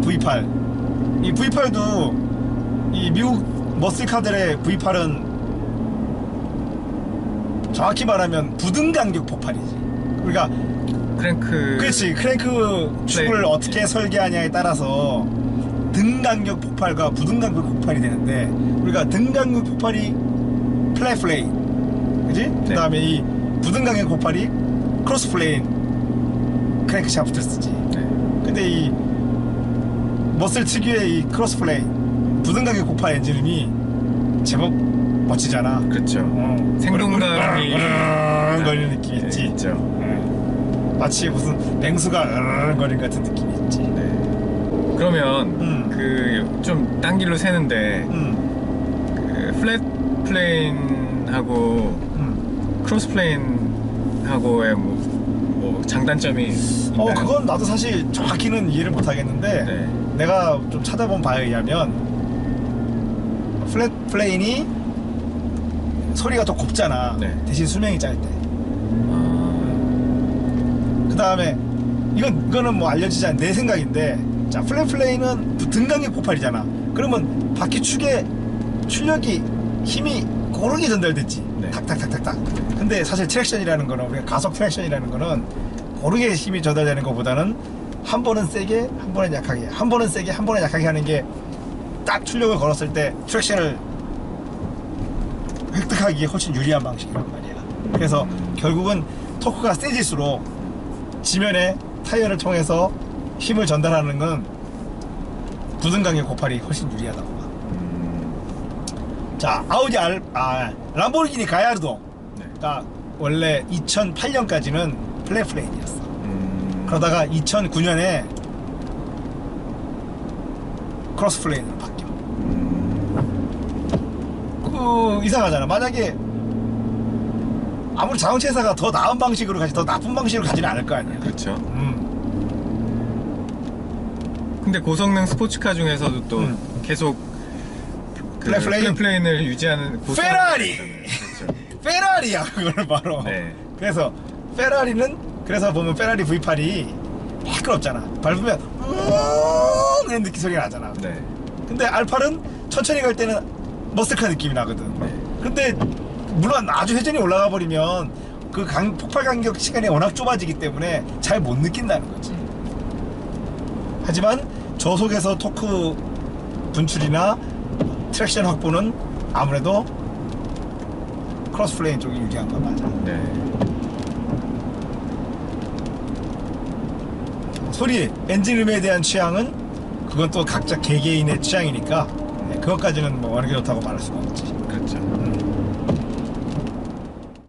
V8 이 V8도 이 미국 머슬카들의 V8은 정확히 말하면 부등 간격 폭발이지. 그러니까 크랭크. 그렇지. 크랭크 축을 네. 어떻게 설계하냐에 따라서 등 간격 폭발과 부등 간격 폭발이 되는데 우리가 등 간격 폭발이 플랫 플레인. 그지? 그 다음에 이 부등 간격 폭발이 크로스 플레인. 크랭크 샤프트를 쓰지. 네. 근데 이 머슬 특유의 이 크로스 플레인 부등 간격 폭발 엔진이 제법 멋지잖아 그렇죠. 어. 생동감이 거리는 느낌이 네, 있지 있죠. 마치 무슨 뱅수가 으르렁거리는 같은 느낌이 있지. 네. 그러면 음. 그좀 딴 길로 새는데 음, 그 플랫 플레인하고 음. 크로스 플레인하고의 뭐, 뭐 장단점이 어, 있나요? 그건 나도 사실 정확히는 이해를 못 하겠는데, 네. 내가 좀 찾아본 바에 의하면, 플랫 플레인이 소리가 더 곱잖아. 네. 대신 수명이 짧대. 아, 그 다음에, 이건, 이거는 뭐 알려지지 않은 내 생각인데, 자, 플랫 플레인은 등간격 폭발이잖아. 그러면 바퀴 축에 출력이, 힘이 고르게 전달됐지. 네. 탁탁탁탁탁. 근데 사실 트랙션이라는 거는, 우리가 가속 트랙션이라는 거는 고르게 힘이 전달되는 것보다는 한 번은 세게, 한 번은 약하게, 한 번은 세게, 한 번은 약하게 하는 게 딱 출력을 걸었을 때 트랙션을 획득하기에 훨씬 유리한 방식이란 말이야. 그래서 결국은 토크가 세질수록 지면에 타이어를 통해서 힘을 전달하는 건 부등강의 고팔이 훨씬 유리하다고 봐. 음, 자, 아우디 알, 아, 람보르기니 가야르도가 네. 원래 2008년까지는 플랫플레인이었어. 음, 그러다가 2009년에 크로스 플레인으로 바뀌어. 그 이상하잖아. 만약에 아무리 자동차 회사가 더 나은 방식으로 가지 더 나쁜 방식으로 가지는 않을 거 아니야. 그렇죠. 음. 근데 고성능 스포츠카 중에서도 또 음. 계속 그 플랫 플레인? 플레인을 유지하는 고성능 페라리! 그렇죠. 페라리야 그거는 바로. 네. 그래서 페라리는 그래서 보면 페라리 V8이 매끄럽잖아. 밟으면 우웅 이런 느낌 소리가 나잖아. 네. 근데 알파는 천천히 갈 때는 머슬카 느낌이 나거든. 네. 근데 물론 아주 회전이 올라가 버리면 그 강, 폭발 간격 시간이 워낙 좁아지기 때문에 잘 못 느낀다는 거지. 하지만 저속에서 토크 분출이나 트랙션 확보는 아무래도 크로스 플레인 쪽이 유리한 건 맞아. 네. 소리, 엔진음에 대한 취향은 그건 또 각자 개개인의 취향이니까 네, 그것까지는 뭐 어느 게 좋다고 말할 수가 없지. 그렇죠. 음.